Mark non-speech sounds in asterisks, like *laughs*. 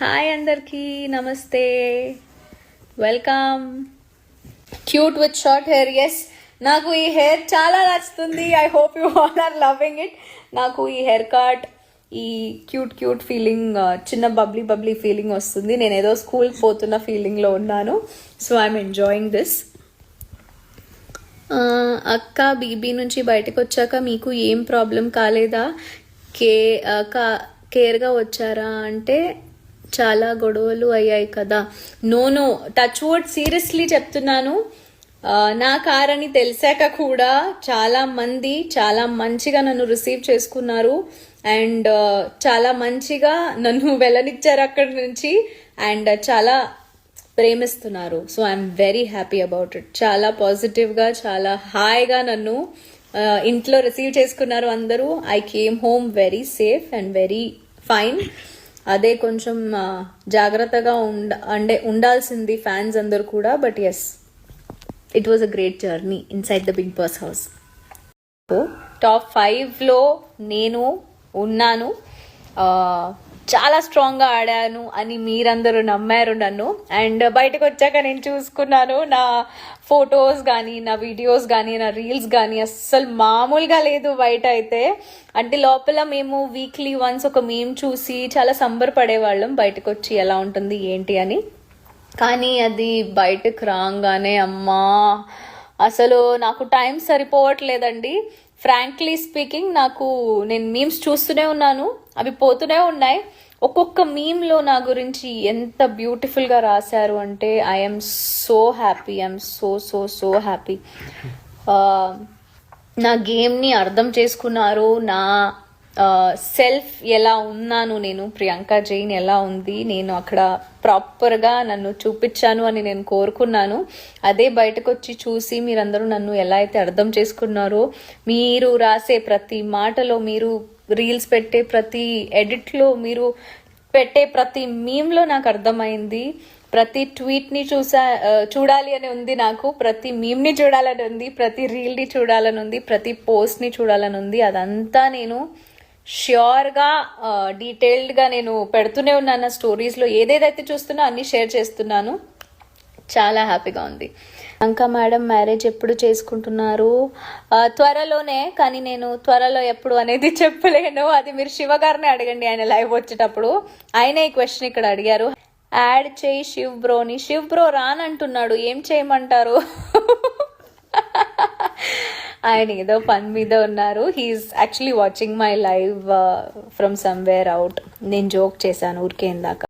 Hi అందరికీ నమస్తే. Welcome. Cute with short hair yes నాకు ఈ హెయిర్ చాలా నచ్చుతుంది. I hope you all are loving it నాకు ఈ హెయిర్ కట్ ఈ క్యూట్ క్యూట్ ఫీలింగ్ చిన్న బబ్లీ బబ్లీ ఫీలింగ్ వస్తుంది. నేను ఏదో స్కూల్కి పోతున్న ఫీలింగ్లో ఉన్నాను. సో ఐఎమ్ ఎంజాయింగ్ దిస్ అక్క బీబీ నుంచి బయటకు వచ్చాక మీకు ఏం ప్రాబ్లం కాలేదా? కే కా- కేర్గా వచ్చారా? అంటే చాలా గొడవలు అయ్యాయి కదా. No no touch word seriously చెప్తున్నాను. నా కార్ అని తెలిసాక కూడా చాలా మంది చాలా మంచిగా నన్ను రిసీవ్ చేసుకున్నారు. అండ్ చాలా మంచిగా నన్ను వెళ్ళనిచ్చారు అక్కడి నుంచి. అండ్ చాలా ప్రేమిస్తున్నారు. So I'm very happy about it చాలా పాజిటివ్గా చాలా హాయిగా నన్ను ఇంట్లో రిసీవ్ చేసుకున్నారు అందరూ. I came home very safe and very fine అదే కొంచెం జాగ్రత్తగా ఉండ అంటే ఉండాల్సింది ఫ్యాన్స్ అందరు కూడా but yes it was a great journey inside the big boss house top ఫైవ్లో నేను ఉన్నాను. చాలా స్ట్రాంగ్గా ఆడాను అని మీరందరూ నమ్మారు నన్ను. అండ్ బయటకు వచ్చాక నేను చూసుకున్నాను నా ఫొటోస్ కానీ నా వీడియోస్ కానీ నా రీల్స్ కానీ అస్సలు మామూలుగా లేదు బయట అయితే. అంటే లోపల మేము వీక్లీ వన్స్ ఒక మేము చూసి చాలా సంబరపడేవాళ్ళం బయటకు వచ్చి ఎలా ఉంటుంది ఏంటి అని. కానీ అది బయటకు రాగానే అమ్మా అసలు నాకు టైం సరిపోవట్లేదండి. ఫ్రాంక్లీ స్పీకింగ్ నాకు నేను మీమ్స్ చూస్తూనే ఉన్నాను. అవి పోతూనే ఉన్నాయి. ఒక్కొక్క మీమ్లో నా గురించి ఎంత బ్యూటిఫుల్గా రాశారు అంటే I'm so happy I'm so so so happy నా గేమ్ని అర్థం చేసుకున్నారు. నా సెల్ఫ్ ఎలా ఉన్నాను నేను ప్రియాంక జైన్ ఎలా ఉంది నేను అక్కడ ప్రాపర్గా నన్ను చూపించాను అని నేను కోరుకున్నాను. అదే బయటకు వచ్చి చూసి మీరందరూ నన్ను ఎలా అయితే అర్థం చేసుకున్నారో మీరు రాసే ప్రతి మాటలో మీరు రీల్స్ పెట్టే ప్రతి ఎడిట్లో మీరు పెట్టే ప్రతి మీమ్లో నాకు అర్థమైంది. ప్రతి ట్వీట్ని చూసా చూడాలి అని ఉంది నాకు. ప్రతి మీమ్ని చూడాలని ఉంది ప్రతి రీల్ని చూడాలని ఉంది ప్రతి పోస్ట్ని చూడాలని ఉంది. అదంతా నేను ష్యూర్గా డీటెయిల్డ్గా నేను పెడుతూనే ఉన్నాను నా స్టోరీస్లో. ఏదేదైతే చూస్తున్నా అన్నీ షేర్ చేస్తున్నాను. చాలా హ్యాపీగా ఉంది. అంకా మేడం మ్యారేజ్ ఎప్పుడు చేసుకుంటున్నారు? త్వరలోనే కానీ నేను త్వరలో ఎప్పుడు అనేది *laughs* చెప్పలేను. అది మీరు శివ గారిని అడగండి ఆయన లైవ్ వచ్చేటప్పుడు. ఆయన ఈ క్వశ్చన్ ఇక్కడ అడిగారు. యాడ్ చేయి శివ్ బ్రోని. శివ్ బ్రో రానంటున్నాడు ఏం చేయమంటారు? *laughs* ఆయన ఏదో పని మీద ఉన్నారు. He's actually watching my live from somewhere out నేను జోక్ చేశాను ఊరికే ఇందాక.